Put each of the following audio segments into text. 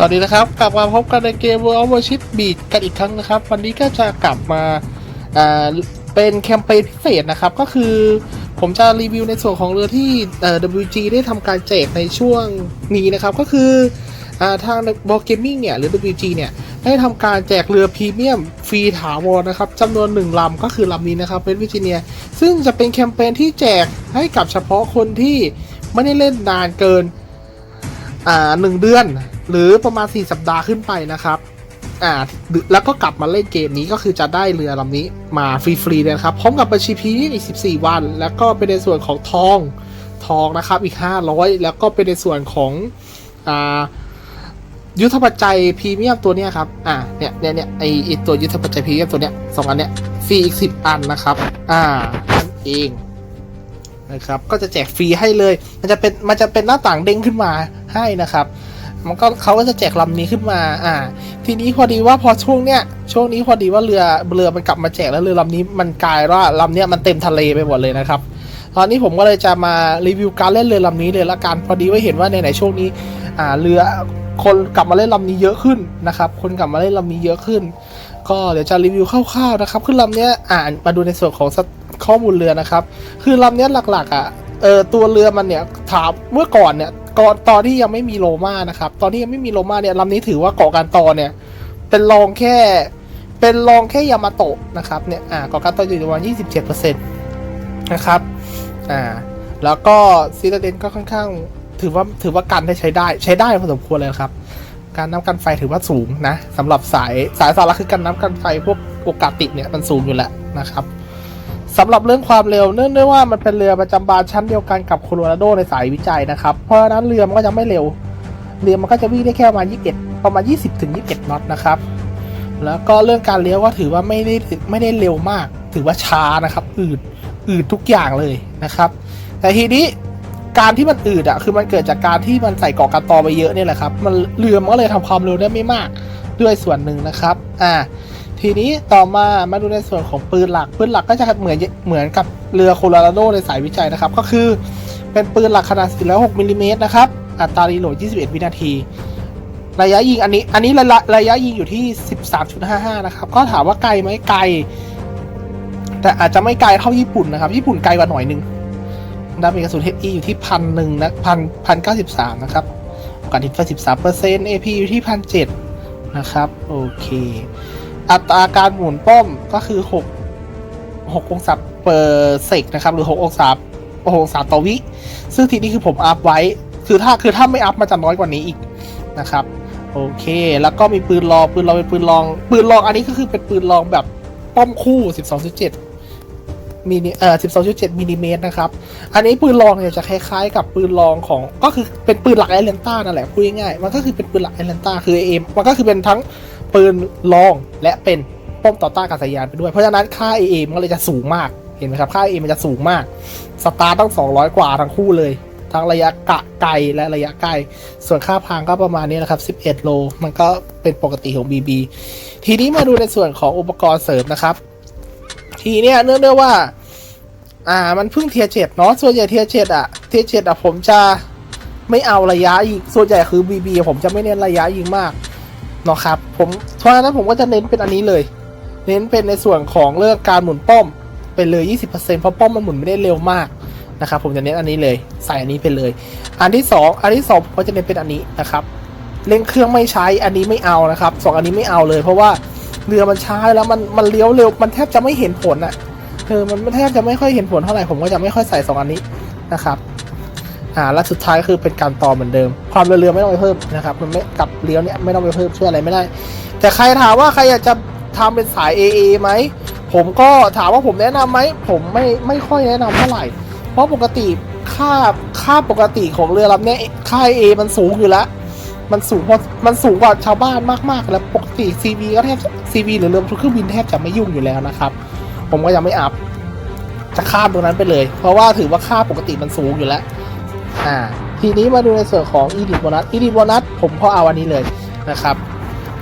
สวัสดีนะครับ กลับมาพบกันในเกม World of Warship Beat กันอีกครั้งนะครับ วันนี้ก็จะกลับมาเป็นแคมเปญพิเศษนะครับ ก็คือผมจะรีวิวในส่วนของเรือที่ WG ได้ทำการแจกในช่วงนี้นะครับ ก็คืออทาง b o r Gaming เนี่ย หรือ WG เนี่ย ได้ทำการแจกเรือพรีเมียมฟรีถาวรนะครับจำนวนหนึ่งลำก็คือลำนี้นะครับเป็นวิจิเนีย ซึ่งจะเป็นแคมเปญที่แจกให้กับเฉพาะคนที่ไม่ได้เล่นนานเกินหนึ่งเดือน หรือประมาณ 4 สัปดาห์ขึ้นไปนะครับอ่าแล้วก็กลับมาเล่นเกมนี้ก็คือจะได้เรือลำนี้มาฟรีๆเลยนะครับพร้อมกับบัญชีพีอีก 14 วัน แล้วก็เป็นในส่วนของทองทองนะครับอีก 500 แล้วก็เป็นในส่วนของอ่ายุทธปัจจัยพรีเมียมตัวเนี้ยครับ อ่า เนี่ยเนี่ยเนี่ยไอไอตัวยุทธปัจจัยพรีเมียมตัวเนี้ยสองอันเนี้ยฟรีอีก10อันนะครับ อ่านั่นเองนะครับ ก็จะแจกฟรีให้เลย มันจะเป็น มันจะเป็นหน้าต่างเด้งขึ้นมาให้นะครับ มันก็เขาก็จะแจกลำนี้ขึ้นมา อ่า ทีนี้พอดีว่าพอช่วงเนี้ย ช่วงนี้พอดีว่าเรือเรือมันกลับมาแจกแล้วเรือลำนี้มันกลายว่าลำเนี้ยมันเต็มทะเลไปหมดเลยนะครับ ตอนนี้ผมก็เลยจะมารีวิวการเล่นเรือลำนี้เลยละกัน พอดีว่าเห็นว่าในไหนช่วงนี้ อ่า เรือคนกลับมาเล่นลำนี้เยอะขึ้นนะครับ คนกลับมาเล่นลำนี้เยอะขึ้น ก็เดี๋ยวจะรีวิวคร่าวๆนะครับคือลำเนี้ยอ่านมาดูในส่วนของข้อมูลเรือนะครับ คือลำเนี้ยหลักๆอะเออตัวเรือมันเนี่ยถามเมื่อก่อนเนี่ย ก่อนตอนที่ยังไม่มีโรมานะครับ ตอนที่ยังไม่มีโรมาเนี่ยลำนี้ถือว่าเกาะการตอเนี่ย เป็นรองแค่ เป็นรองแค่ยามาโตะนะครับเนี่ยอ่าเกาะการตออยู่ประมาณ27%นะครับอ่าแล้วก็ซีตาเดนก็ค่อนข้าง ถือว่าถือว่ากันได้ใช้ได้ใช้ได้พอสมควรเลยครับ การน้ำกันไฟถือว่าสูงนะสำหรับสายสายสาระคือการน้ำกันไฟพวกโอกาติเนี่ยมันสูงอยู่แล้วนะครับ สำหรับเรื่องความเร็วเนื่องด้วยว่ามันเป็นเรือประจำบานชั้นเดียวกันกับโคโลราโดในสายวิจัยนะครับ เพราะฉะนั้นเรือมันก็จะไม่เร็ว เรือมันก็จะวิ่งได้แค่ประมาณ21 ประมาณ 20ถึง21น็อตนะครับ แล้วก็เรื่องการเลี้ยวก็ถือว่าไม่ได้ไม่ได้เร็วมาก ถือว่าช้านะครับ อืดอืดทุกอย่างเลยนะครับ แต่ทีนี้การที่มันอืดอะคือมันเกิดจากการที่มันใส่เกาะกันตอไปเยอะเนี่ยแหละครับ มันเรือมันก็เลยทำความเร็วได้ไม่มากด้วยส่วนหนึ่งนะครับ อ่า ทีนี้ต่อมามาดูในส่วนของปืนหลัก ปืนหลักก็จะเหมือนเหมือนกับเรือโคโลราโดในสายวิจัยนะครับ ก็คือเป็นปืนหลักขนาด 406มิลลิเมตรนะครับ อัตรารีโหลด 21 วินาที ระยะยิงอันนี้ อันนี้ระยะระยะยิงอยู่ที่ 13.55 นะครับ ก็ถามว่าไกลไหมไกล แต่อาจจะไม่ไกลเท่าญี่ปุ่นนะครับ ญี่ปุ่นไกลกว่าหน่อยนึงดาเมจกระสุน HE อยู่ที่พันหนึ่งนะพันพันเก้าสิบสามนะครับโอกาสทิศไฟสิบสามเปอร์เซ็นต์ AP อยู่ที่พันเจ็ดนะครับ โอเค อัตราการหมุนป้อมก็คือหกหกองศาเปอร์เซกนะครับ หรือหกองศาหกองศาต่อวิ ซึ่งทีนี้คือผมอัพไว้ คือถ้าคือถ้าไม่อัพมันจะน้อยกว่านี้อีกนะครับ โอเค แล้วก็มีปืนรองปืนรองเป็นปืนรอง ปืนรองอันนี้ก็คือเป็นปืนรองแบบป้อมคู่12.7มิลลิเอ่อ12.7มิลลิเมตรนะครับ อันนี้ปืนรองเนี่ยจะคล้ายๆ กับปืนรองของ ก็คือเป็นปืนหลักไอเลนต้านั่นแหละพูดง่ายๆมันก็คือเป็นปืนหลักไอเลนต้าคือเอมมันก็คือเป็นทั้ง ปืนรองและเป็นป้อมต่อต้านอากาศยานไปด้วย เพราะฉะนั้นค่าเอมก็เลยจะสูงมาก เห็นไหมครับค่าเอมันจะสูงมาก สตาร์ต้อง200 กว่าทั้งคู่เลย ทั้งระยะกะไกลและระยะใกล้ ส่วนค่าพางก็ประมาณนี้นะครับ 11 โล มันก็เป็นปกติของ BB ทีนี้มาดูในส่วนของอุปกรณ์เสริมนะครับ ทีเนี้ยเนื่องด้วยว่า อ่า มันเพิ่งเทียเจ็ดเนาะ ส่วนใหญ่เทียเจ็ดอะเทียเจ็ดอะผมจะไม่เอาระยะยิง ส่วนใหญ่คือ BB ผมจะไม่เน้นระยะยิงมาก เนาะครับผมเพราะฉะนั้นผมก็จะเน้นเป็นอันนี้เลย เน้นเป็นในส่วนของเรื่องการหมุนป้อมไปเลย 20%เพราะป้อมมันหมุนไม่ได้เร็วมากนะครับผมจะเน้นอันนี้เลยใส่อันนี้ไปเลย อันที่สองอันที่สองผมก็จะเน้นเป็นอันนี้นะครับเร่งเครื่องไม่ใช้อันนี้ไม่เอานะครับสองอันนี้ไม่เอาเลย เพราะว่าเรือมันช้าแล้วมันมันเลี้ยวเร็วมันแทบจะไม่เห็นผลอะเออมันแทบจะไม่ค่อยเห็นผลเท่าไหร่ผมก็จะไม่ค่อยใส่สองอันนี้นะครับ อ่าและสุดท้ายคือเป็นการต่อเหมือนเดิม ความเร็วเรือไม่ต้องไปเพิ่มนะครับมันไม่กับเลี้ยวเนี่ยไม่ต้องไปเพิ่มช่วยอะไรไม่ได้ แต่ใครถามว่าใครอยากจะทำเป็นสาย AA ไหมผมก็ถามว่าผมแนะนำไหมผมไม่ไม่ค่อยแนะนำเท่าไหร่ เพราะปกติค่าค่าปกติของเรือลำเนี้ยค่า AA มันสูงอยู่แล้วมันสูงพอมันสูงกว่าชาวบ้านมากๆ แล้วปกติ CV ก็แทบ CV หรือเรือทุกเครื่องบินแทบจะไม่ยุ่งอยู่แล้วนะครับ ผมก็ยังไม่อัพจะข้ามตรงนั้นไปเลย เพราะว่าถือว่าค่าปกติมันสูงอยู่แล้ว อ่าทีนี้มาดูในส่วนของ e d i t bonus e d i t bonus ผมพอเอาอันนี้เลยนะครับ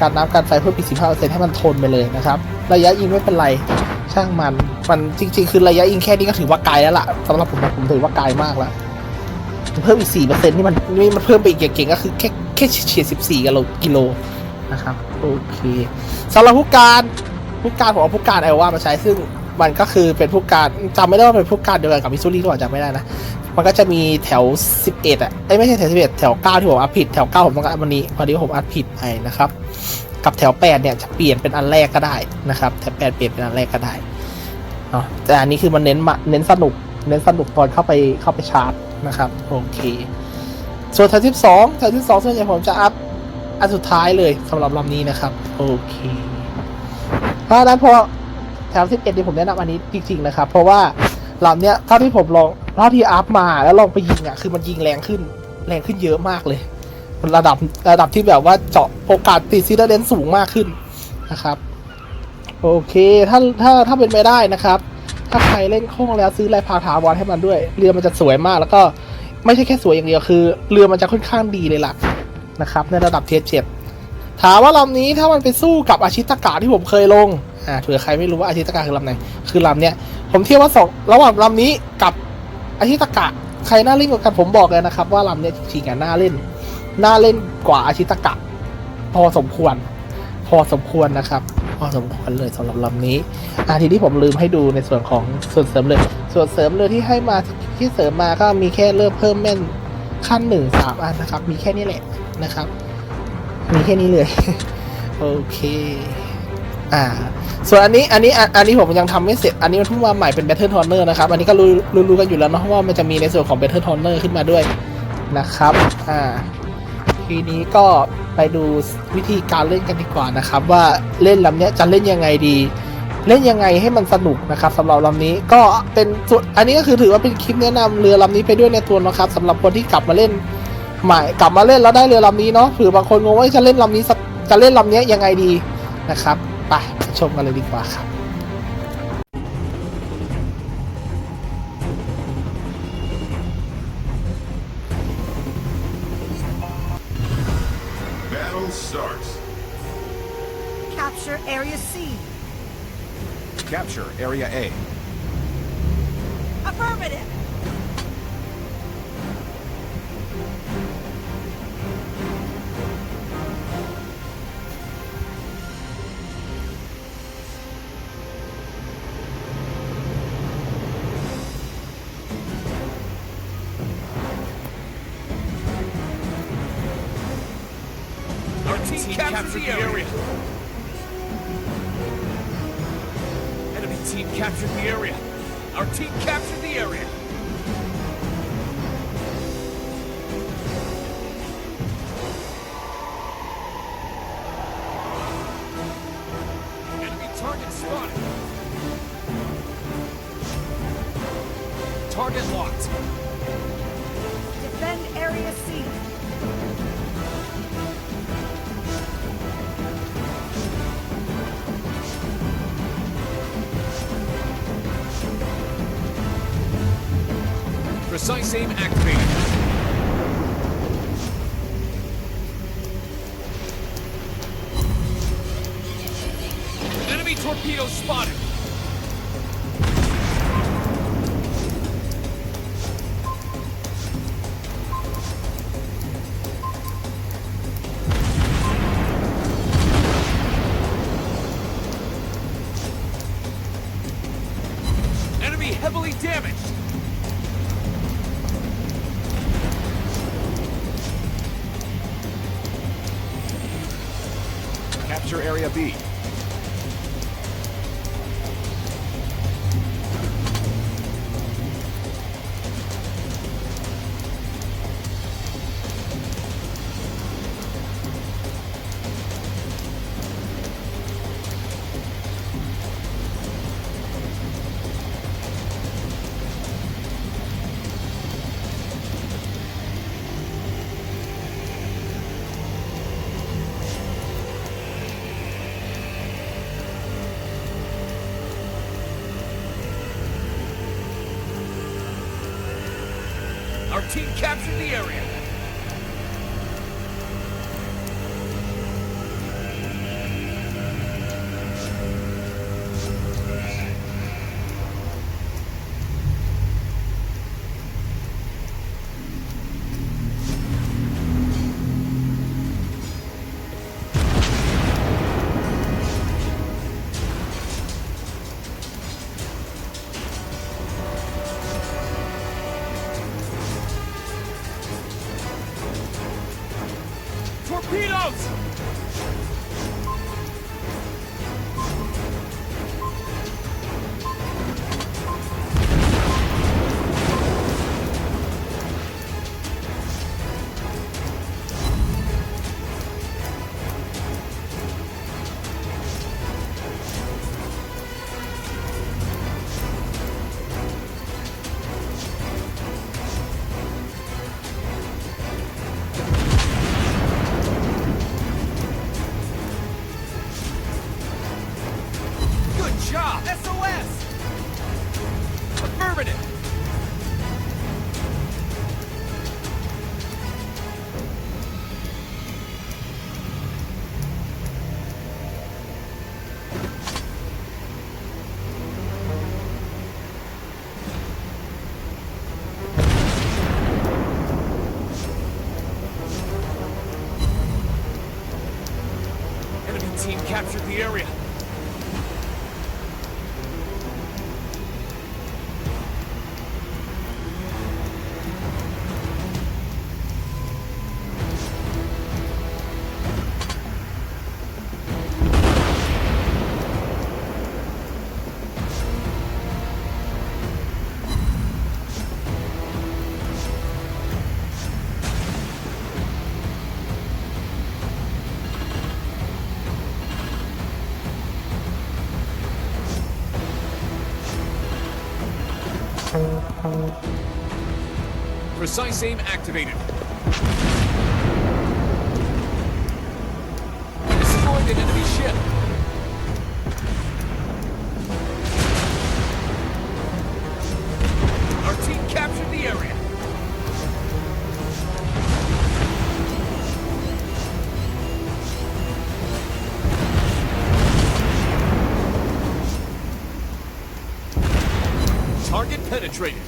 การน้ำการไฟเพิ่มอีก15%ให้มันทนไปเลยนะครับระยะยิงไม่เป็นไรช่างมันมันจริง ๆ คือระยะยิงแค่นี้ก็ถือว่าไกลแล้วล่ะสำหรับผมผมถือว่าไกลมากแล้วเพิ่มอีก4%นี่มันนี่มันเพิ่มไปอีกเก่งก็คือแค่แค่เฉียด14กิโลกิโลนะครับโอเคสำหรับผู้การผู้การผมเอาผู้การไอว่ามาใช้ซึ่ง มันก็คือเป็นผู้การจำไม่ได้ว่าเป็นผู้การเดียวกันกับมิสซูรีหรือเปล่าจำไม่ได้นะ มันก็จะมีแถว 11อะเอ้ยไม่ใช่แถว 11 แถว 9 ที่ผมอัพผิด แถว 9 ผมต้องการอันวันนี้พอดีผมอัพผิดไปนะครับ กับแถว 8 เนี่ยจะเปลี่ยนเป็นอันแรกก็ได้นะครับ แถว 8 เปลี่ยนเป็นอันแรกก็ได้เนาะแต่อันนี้คือมันเน้นมาเน้นสนุก เน้นสนุกตอนเข้าไปเข้าไปชาร์จนะครับ โอเค ส่วนแถว 12 แถว 12 ส่วนใหญ่ผมจะอัพอันสุดท้ายเลยสำหรับลำนี้นะครับ โอเคเพราะฉะนั้นพอ แถว11นี่ผมแนะนำอันนี้จริงๆนะครับ เพราะว่าลำเนี้ยเท่าที่ผมลองเท่าที่อัพมาแล้วลองไปยิงอะคือมันยิงแรงขึ้นแรงขึ้นเยอะมากเลยมันระดับระดับที่แบบว่าเจาะโอกาสติดซีดเดนสูงมากขึ้นนะครับโอเคถ้าถ้าถ้าเป็นไปได้นะครับ ถ้าใครเล่นคล่องแล้วซื้อลายพาถาวรให้มันด้วย เรือมันจะสวยมาก แล้วก็ไม่ใช่แค่สวยอย่างเดียวคือ เรือมันจะค่อนข้างดีเลยล่ะนะครับ ในระดับเทียเจ็ดถามว่าลำนี้ถ้ามันไปสู้กับอาชิตกะที่ผมเคยลง อ่าเผื่อใครไม่รู้ว่าอาชิตกะคือลำไหน คือลำเนี้ย ผมเทียบว่าสองระหว่างลำนี้กับอาชิตกะ ใครน่าเล่นกว่ากันผมบอกเลยนะครับ ว่าลำเนี้ยจริงๆอะน่าเล่น น่าเล่นกว่าอาชิตกะ พอสมควร พอสมควรนะครับ พอสมควรเลยสำหรับลำนี้อาทีที่ผมลืมให้ดูในส่วนของส่วนเสริมเลย ส่วนเสริมเลยที่ให้มาที่เสริมมาก็มีแค่เริ่มเพิ่มแม่นขั้นหนึ่งสามอันนะครับ มีแค่นี้แหละนะครับ มีแค่นี้เลย โอเค อ่า ส่วนอันนี้อันนี้อันนี้ผมยังทำไม่เสร็จ อันนี้มันเพิ่งมาใหม่เป็น Battle Toner นอร์นะครับ อันนี้ก็รู้รู้กันอยู่แล้วเนาะว่ามันจะมีในส่วนของ Battle Toner ขึ้นมาด้วยนะครับ อ่า ทีนี้ก็ไปดูวิธีการเล่นกันดีกว่านะครับ ว่าเล่นลำเนี้ยจะเล่นยังไงดี เล่นยังไงให้มันสนุกนะครับสำหรับลำนี้ก็เป็นส่วนอันนี้ก็คือถือว่าเป็นคลิปแนะนำเรือลำนี้ไปด้วยในตัวนะครับสำหรับคนที่กลับมาเล่นใหม่กลับมาเล่นแล้วได้เรือลำนี้เนาะเผื่อบางคนงงว่าจะเล่นลำนี้จะเล่นลำเนี้ยยังไงดีนะครับ ไปไปชมกันเลยดีกว่าครับ Battle starts. Capture Area C. Capture Area A. Affirmative. Our team, captured, the area. Enemy team captured the area. Our team captured the area. Enemy target spotted. Target locked. Defend Area C. Precise aim activated. Enemy torpedo spotted. Enemy heavily damaged. a. team captured the area. out! Job! SOS! Affirmative! Precise aim activated. Destroyed an enemy ship. Our team captured the area. Target penetrated.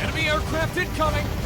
Enemy aircraft incoming.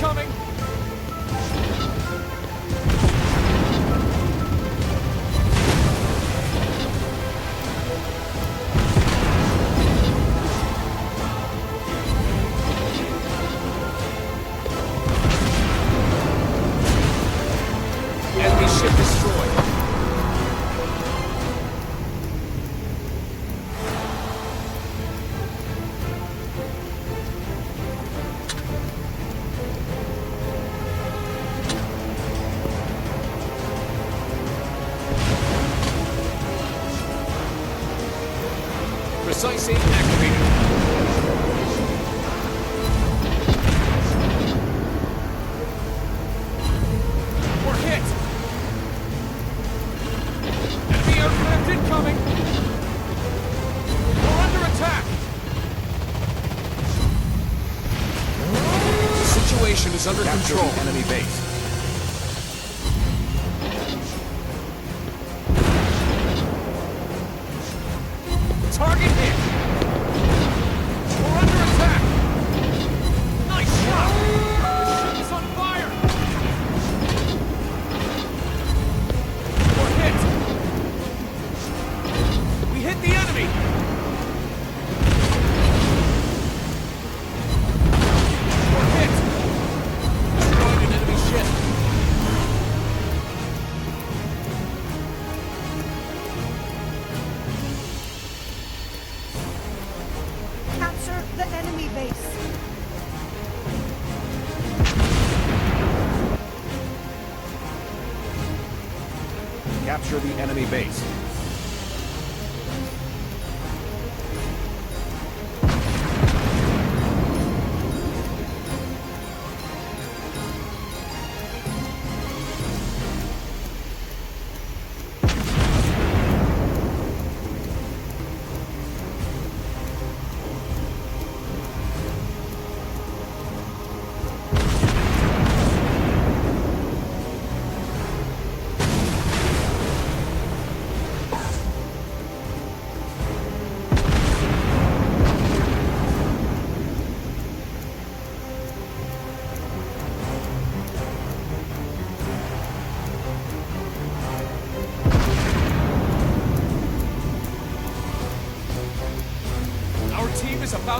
coming. posições sem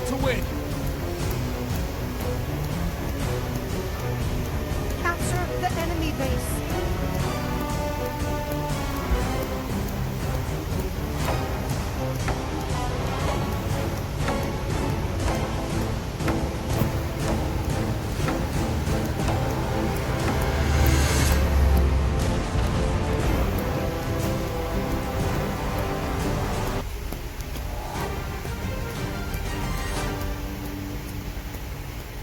to win.